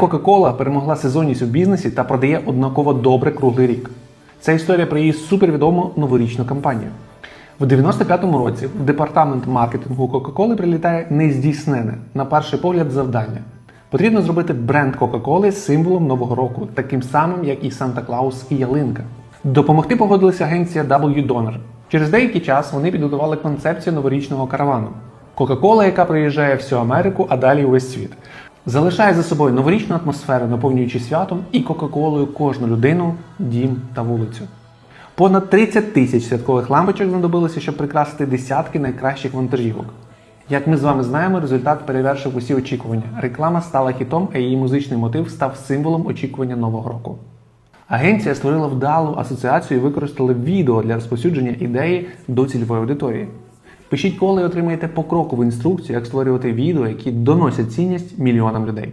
Coca-Cola перемогла сезонність у бізнесі та продає однаково добре круглий рік. Це історія про її супервідому новорічну кампанію. В 95-му році в департамент маркетингу Coca-Cola прилітає нездійснене, на перший погляд, завдання. Потрібно зробити бренд Coca-Cola символом нового року, таким самим, як і Санта-Клаус і Ялинка. Допомогти погодилася агенція W Donor. Через деякий час вони підготували концепцію новорічного каравану. Кока-кола, яка приїжджає всю Америку, а далі увесь світ. Залишає за собою новорічну атмосферу, наповнюючи святом і Кока-Колою кожну людину, дім та вулицю. Понад 30 тисяч святкових лампочок знадобилося, щоб прикрасити десятки найкращих вантажівок. Як ми з вами знаємо, результат перевершив усі очікування. Реклама стала хітом, а її музичний мотив став символом очікування нового року. Агенція створила вдалу асоціацію і використала відео для розповсюдження ідеї до цільової аудиторії. Пишіть коли отримаєте покрокову інструкцію, як створювати відео, які доносять цінність мільйонам людей.